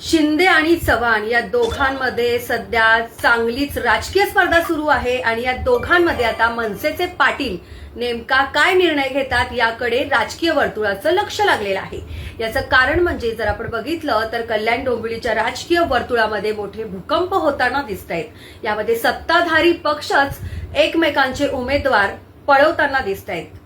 शिंदे आणि चव्हाण या दोघांमध्ये सध्या चांगलीच राजकीय स्पर्धा सुरू आहे आणि या दोघांमध्ये आता मनसेचे पाटील नेमका काय निर्णय घेतात याकडे राजकीय वर्तुळाचं लक्ष लागलेलं आहे. याचं कारण म्हणजे जर आपण बघितलं तर कल्याण डोंबिवलीच्या राजकीय वर्तुळामध्ये मोठे भूकंप होताना दिसत आहेत यामध्ये सत्ताधारी पक्षच एकमेकांचे उमेदवार पळवताना दिसत आहेत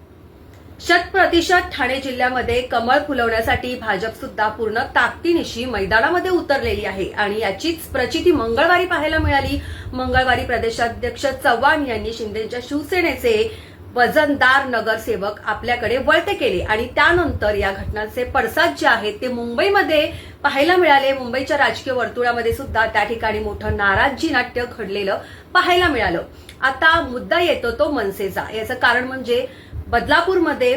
शतप्रतिशत ठाणे जिल्ह्यामध्ये कमळ फुलवण्यासाठी भाजप सुद्धा पूर्ण ताकदीनिशी मैदानामध्ये उतरलेली आहे आणि याचीच प्रचिती मंगळवारी पाहायला मिळाली. मंगळवारी प्रदेशाध्यक्ष चव्हाण यांनी शिंदेच्या शिवसेनेचे वजनदार नगरसेवक आपल्याकडे वळते केले आणि त्यानंतर या घटनांचे पडसाद जे आहेत ते मुंबईमध्ये पाहायला मिळाले. मुंबईच्या राजकीय वर्तुळामध्ये सुद्धा त्या ठिकाणी मोठं नाराजी नाट्य घडलेलं पाहायला मिळालं. आता मुद्दा येतो तो मनसेचा. याचं कारण म्हणजे बदलापूरमध्ये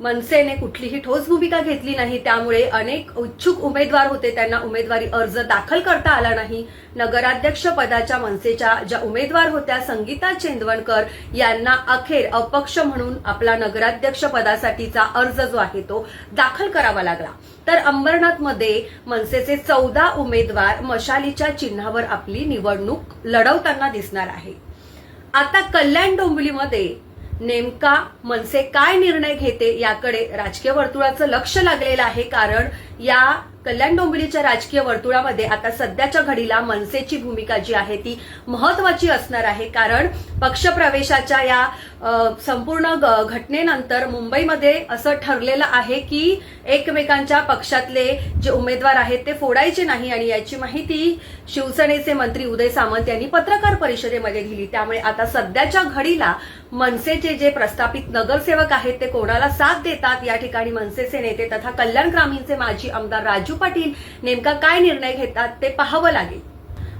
मनसेने कुठलीही ठोस भूमिका घेतली नाही त्यामुळे अनेक इच्छुक उमेदवार होते. त्यांना उमेदवारी अर्ज दाखल करता आला नाही. नगराध्यक्ष पदाच्या मनसेच्या ज्या उमेदवार होत्या संगीता चेंदवणकर यांना अखेर अपक्ष म्हणून आपला नगराध्यक्ष पदासाठीचा अर्ज जो आहे तो दाखल करावा लागला. तर अंबरनाथमध्ये मनसेचे चौदा उमेदवार मशालीच्या चिन्हावर आपली निवडणूक लढवताना दिसणार आहे. आता कल्याण डोंबिवलीमध्ये नेमका मनसे काय निर्णय घेते याकडे राजकीय वर्तुळाचं लक्ष लागलेलं आहे कारण या कल्याण डोंबिवलीच्या राजकीय वर्तुळामध्ये आता सध्याच्या घडीला मनसेची भूमिका जी आहे ती महत्वाची असणार आहे. कारण पक्षप्रवेशाच्या या संपूर्ण ग- घटनेनंतर मुंबईमध्ये असं ठरलेलं आहे की एकमेकांच्या पक्षातले जे उमेदवार आहेत ते फोडायचे नाही आणि याची माहिती शिवसेनेचे मंत्री उदय सामंत यांनी पत्रकार परिषदेमध्ये दिली. त्यामुळे आता सध्याच्या घडीला मनसेचे जे प्रस्थापित नगरसेवक आहेत ते कोणाला साथ देतात? या ठिकाणी मनसेचे नेते तथा कल्याण ग्रामीणचे माजी आमदार राजू पाटील नेमका काय निर्णय घेतात ते पाहावं लागेल.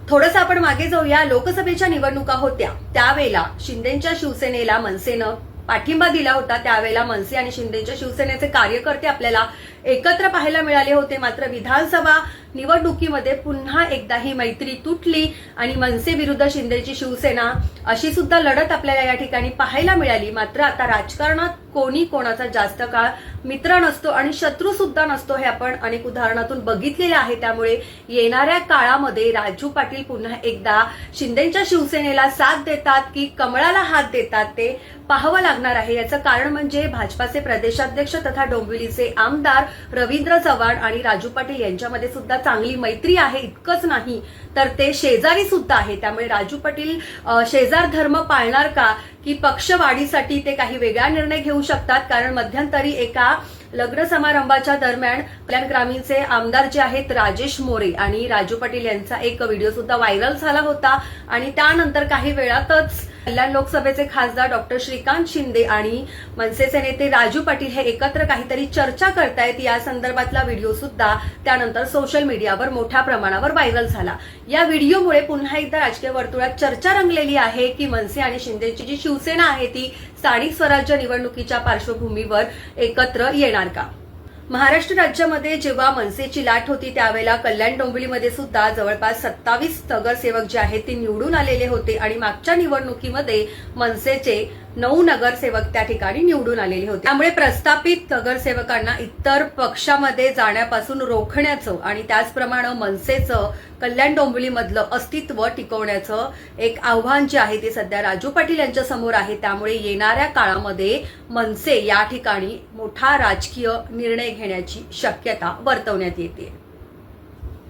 थोडंसं आपण मागे जाऊया. लोकसभेच्या निवडणुका होत्या. त्यावेळेला शिंदेच्या शिवसेनेला मनसेनं पाठिंबा दिला होता. त्यावेळेला मनसे आणि शिंदेच्या शिवसेनेचे कार्यकर्ते आपल्याला एकत्र पाहायला मिळाले होते. मात्र विधानसभा निवडणुकीमध्ये पुन्हा एकदा ही मैत्री तुटली आणि मनसे विरुद्ध शिंदेची शिवसेना अशी सुद्धा लढत आपल्याला या ठिकाणी पाहायला मिळाली. मात्र आता राजकारणात कोणी कोणाचा जास्त काळ मित्र नसतो आणि शत्रू सुद्धा नसतो हे आपण अनेक उदाहरणातून बघितलेले आहे. त्यामुळे येणाऱ्या काळामध्ये राजू पाटील पुन्हा एकदा शिंदेच्या शिवसेनेला साथ देतात की कमळाला हात देतात ते पाहावं लागणार आहे. याचं कारण म्हणजे भाजपाचे प्रदेशाध्यक्ष तथा डोंबिवलीचे आमदार रवींद्र चव्हाण आणि राजू पाटील यांच्यामध्ये सुद्धा चांगली मैत्री आहे इतकंच नाही तर ते शेजारी सुद्धा आहे. त्यामुळे राजू पाटील शेजार धर्म पाळणार का? की पक्षवाढीसाठी ते काही वेगळा निर्णय घेऊ शकतात? कारण मध्यंतरी एका लग्न समारंभाच्या दरम्यान कल्याण ग्रामीणचे आमदार जे आहेत राजेश मोरे आणि राजू पाटील यांचा एक व्हिडिओ सुद्धा व्हायरल झाला होता. आणि त्यानंतर काही वेळातच कल्याण लोकसभेचे खासदार डॉक्टर श्रीकांत शिंदे आणि मनसेचे नेते राजू पाटील हे एकत्र काहीतरी चर्चा करतायत. या संदर्भातला व्हिडिओ सुद्धा त्यानंतर सोशल मीडियावर मोठ्या प्रमाणावर व्हायरल झाला. या व्हिडिओमुळे पुन्हा एकदा राजकीय वर्तुळात चर्चा रंगलेली आहे की मनसे आणि शिंदेची जी शिवसेना आहे ती स्थानिक स्वराज्य निवडणुकीच्या पार्श्वभूमीवर एकत्र येणार का? महाराष्ट्र राज्यामध्ये जेव्हा मनसेची लाट होती त्यावेळेला कल्याण डोंबिवलीमध्ये सुद्धा जवळपास सत्तावीस नगरसेवक जे आहेत ते निवडून आलेले होते आणि मागच्या निवडणुकीमध्ये मनसेचे नऊ नगरसेवक त्या ठिकाणी निवडून आलेले होते. त्यामुळे प्रस्थापित नगरसेवकांना इतर पक्षामध्ये जाण्यापासून रोखण्याचं आणि त्याचप्रमाणे मनसेचं कल्याण डोंबिवलीमधलं अस्तित्व टिकवण्याचं एक आव्हान जे आहे ते सध्या राजू पाटील यांच्या समोर आहे. त्यामुळे येणाऱ्या काळामध्ये मनसे या ठिकाणी मोठा राजकीय निर्णय घेण्याची शक्यता वर्तवण्यात येते.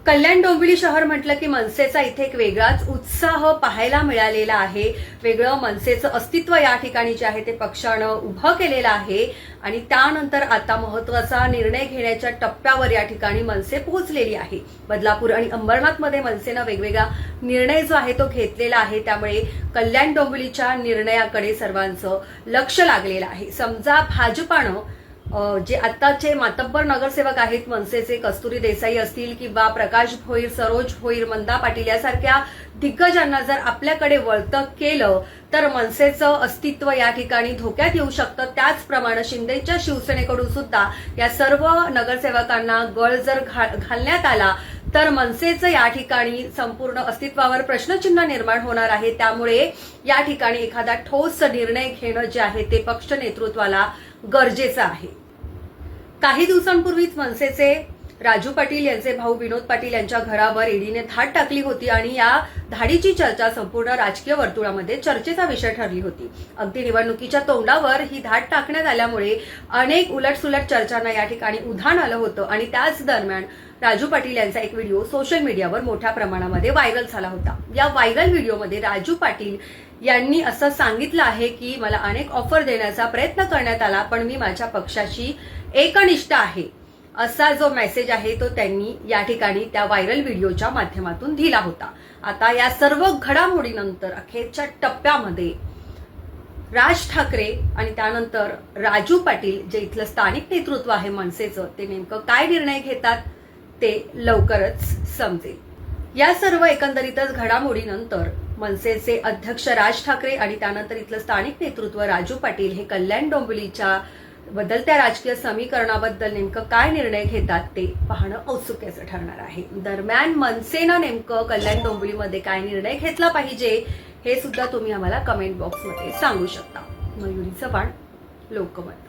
कल्याण डोंबिवली शहर म्हटलं की मनसेचा इथे एक वेगळाच उत्साह पाहायला मिळालेला आहे. वेगळं मनसेचं अस्तित्व या ठिकाणी जे आहे ते पक्षानं उभं केलेलं आहे. आणि त्यानंतर आता महत्त्वाचा निर्णय घेण्याच्या टप्प्यावर या ठिकाणी मनसे पोहोचलेली आहे. बदलापूर आणि अंबरनाथमध्ये मनसेनं वेगवेगळा निर्णय जो आहे तो घेतलेला आहे. त्यामुळे कल्याण डोंबिवलीच्या निर्णयाकडे सर्वांचं लक्ष लागलेलं आहे. समजा भाजपानं जे आत्ताचे मातब्बर नगरसेवक आहेत मनसेचे कस्तुरी देसाई असतील किंवा प्रकाश भोईर सरोज भोईर मंदा पाटील यासारख्या दिग्गजांना जर आपल्याकडे वळतं केलं तर मनसेचं अस्तित्व या ठिकाणी धोक्यात येऊ शकतं. त्याचप्रमाणे शिंदेच्या शिवसेनेकडून सुद्धा या सर्व नगरसेवकांना गळ जर घा- घालण्यात आला तर मनसेचं या ठिकाणी संपूर्ण अस्तित्वावर प्रश्नचिन्ह निर्माण होणार आहे. त्यामुळे या ठिकाणी एखादा ठोस निर्णय घेणं जे आहे ते पक्ष नेतृत्वाला गरजेचं आहे. काही दिवसांपूर्वीच मनसेचे राजू पाटील यांचे भाऊ विनोद पाटील यांच्या घरावर ईडीने धाड टाकली होती आणि या धाडीची चर्चा संपूर्ण राजकीय वर्तुळामध्ये चर्चेचा विषय ठरली होती. अगदी निवडणुकीच्या तोंडावर ही धाड टाकण्यात आल्यामुळे अनेक उलटसुलट चर्चांना या ठिकाणी उधाण आलं होतं आणि त्याच दरम्यान राजू पाटील यांचा एक व्हिडिओ सोशल मीडियावर मोठ्या प्रमाणामध्ये व्हायरल झाला होता. या व्हायरल व्हिडिओमध्ये राजू पाटील यांनी असं सांगितलं आहे की मला अनेक ऑफर देण्याचा प्रयत्न करण्यात आला पण मी माझ्या पक्षाशी एकनिष्ठ आहे. असा जो मेसेज आहे तो त्यांनी या ठिकाणी त्या व्हायरल व्हिडिओच्या माध्यमातून दिला होता. आता या सर्व घडामोडीनंतर अखेरच्या टप्प्यामध्ये राज ठाकरे आणि त्यानंतर राजू पाटील जे इथलं स्थानिक नेतृत्व आहे मनसेचं ते नेमकं काय निर्णय घेतात? ते लवकरच समजेल. या सर्व एकंदरीतच घडामोडीनंतर मनसेचे अध्यक्ष राज ठाकरे आणि त्यानंतर इथलं स्थानिक नेतृत्व राजू पाटील हे कल्याण डोंबिवलीच्या बदलत्या राजकीय समीकरणाबद्दल नेमकं काय निर्णय घेतात ते पाहणं औत्सुक्याचं ठरणार आहे. दरम्यान मनसेनं नेमकं कल्याण डोंबिवलीमध्ये काय निर्णय घेतला पाहिजे हे सुद्धा तुम्ही आम्हाला कमेंट बॉक्समध्ये सांगू शकता. मयुरी चव्हाण लोकमत.